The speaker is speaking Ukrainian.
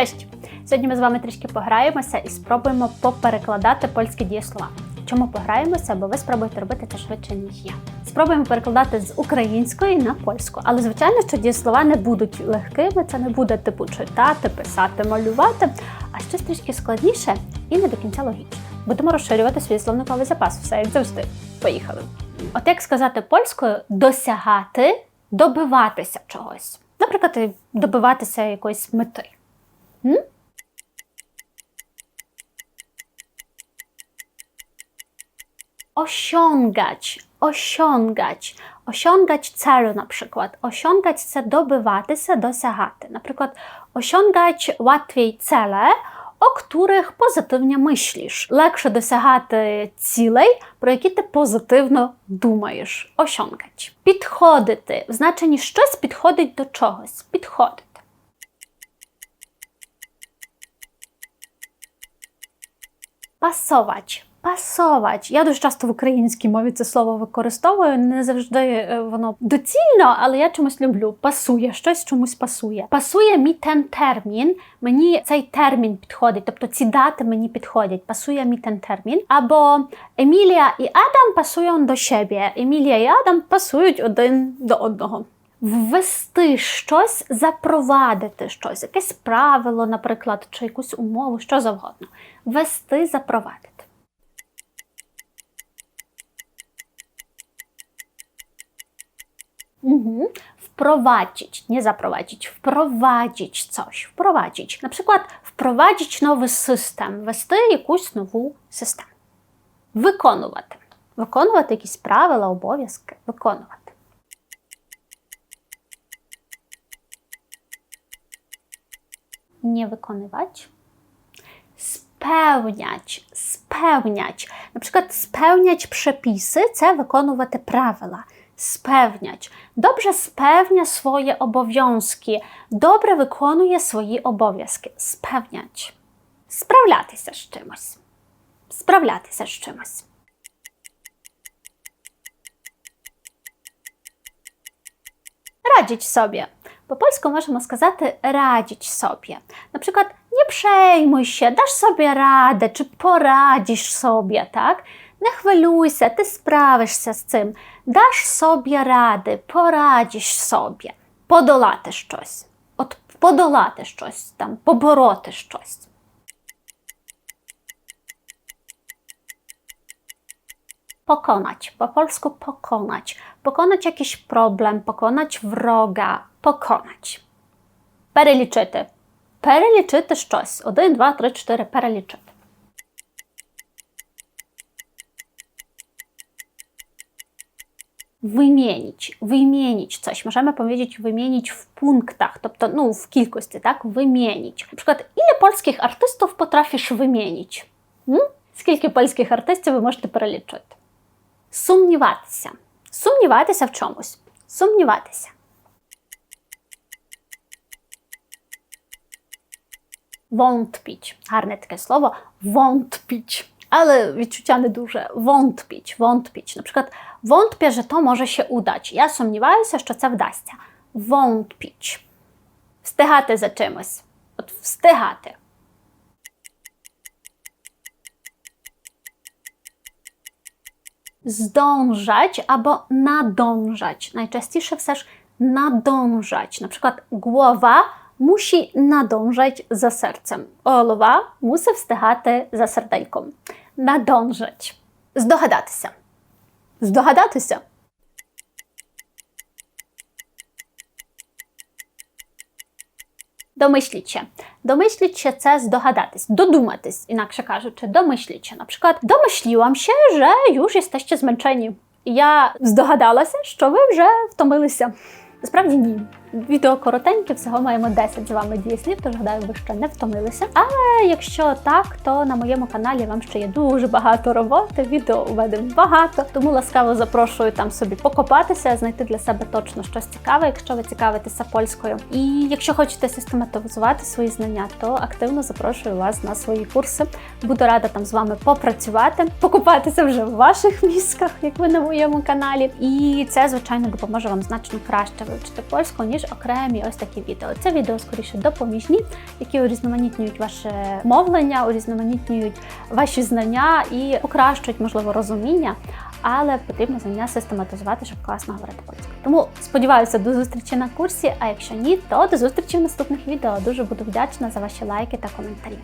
Cześć! Сьогодні ми з вами трішки пограємося і спробуємо поперекладати польські дієслова. Чому пограємося? Бо ви спробуєте робити це швидше, ніж я. Спробуємо перекладати з української на польську. Але звичайно, що дієслова не будуть легкими, це не буде типу читати, писати, малювати, а щось трішки складніше і не до кінця логічне. Будемо розширювати свій словниковий запас, все як завжди. Поїхали. От як сказати польською досягати, добиватися чогось. Наприклад, добиватися якоїсь мети. М? Osiągać, osiągać, osiągać celu na przykład. Osiągać це добиватися, досягати. Наприклад, osiągać łatwiej cele, о których позитивно мислиш. Легше досягати цілей, про які ти позитивно думаєш. Osiągać. Підходити. В значенні щось підходить до чогось. Підходити. Пасоwać. Пасоwać. Я дуже часто в українській мові це слово використовую. Не завжди е, воно доцільно, але я чомусь люблю. Пасує, щось чомусь пасує. Пасує мій ten термін. Мені цей термін підходить, тобто ці дати мені підходять. Пасує мій ten термін. Або Емілія і Адам пасують до себе. Емілія і Адам пасують один до одного. Ввести щось, запровадити щось, якесь правило, наприклад, чи якусь умову, що завгодно. Ввести, запровадити. Угу. Wprowadzić, nie zaprowadzić, wprowadzić coś, wprowadzić. Na przykład wprowadzić nowy system, якусь нову систему. Виконувати. Виконувати якісь правила, обов'язки. Виконувати. Nie wykonywać. Spełniać, spełniać. Na przykład spełniać przepisy це виконувати правила. Spełniać. Dobrze spełnia swoje obowiązki. Добре виконує свої обов'язки. Spełniać. Справлятися з чимось. Справлятися з чимось. Radzić sobie. Po polsku możemy сказати radzić sobie. Na przykład nie przejmuj się, dasz sobie radę, czy poradzisz sobie, tak? Не хвилюйся, ти справишся з цим. Даш собі ради, порадіш собі. Подолати щось. От подолати щось там, побороти щось. Pokonać. Po polsku pokonać. Pokonać jakiś problem, pokonać wroga, pokonać. Перелічити. Перелічити щось. Один, два, три, чотири. Перелічити. Wymienić, wymienić coś. Możemy powiedzieć wymienić w punktach, тобто ну, w кількості, так? Wymienić. Na przykład, ile polskich artystów potrafisz wymienić? М? Скільки польських артистів ви можете перелічити? Сумніватися. Сумніватися в чомусь. Сумніватися. Wątpić. Гарне таке слово wątpić. Ale відчуття не дуже. Wątpić, wątpić. Na przykład wątpię, że to może się udać. Я сумніваюся, що це вдасться. Wątpić. Встигати за чимось. От встигати. Zdążać albo nadążać. Najczęściej все ж nadążać. Na przykład głowa musi nadążać za sercem. Голова мусить встигати за сердейком. Надążać. Здогадатися. Здогадатися. Domyślić się це здогадатись, dodumатись, інакше кажучи. Na przykład domyśliłam się, że już jesteście zmęczeni. Я здогадалася, що ви вже втомилися. Насправді ні. Відео коротеньке, всього маємо 10 з вами дієслів, тож гадаю, ви ще не втомилися. Але якщо так, то на моєму каналі вам ще є дуже багато роботи. Відео у багато, тому ласкаво запрошую там собі покопатися, знайти для себе точно щось цікаве, якщо ви цікавитеся польською. І якщо хочете систематизувати свої знання, то активно запрошую вас на свої курси. Буду рада там з вами попрацювати, покупатися вже в ваших мізках, як ви на моєму каналі. І це, звичайно, допоможе вам значно краще вивчити польську, ніж ніж окремі ось такі відео. Це відео скоріше допоміжні, які урізноманітнюють ваше мовлення, урізноманітнюють ваші знання і покращують, можливо, розуміння. Але потрібно знання систематизувати, щоб класно говорити польською. Тому сподіваюся до зустрічі на курсі. А якщо ні, то до зустрічі в наступних відео. Дуже буду вдячна за ваші лайки та коментарі.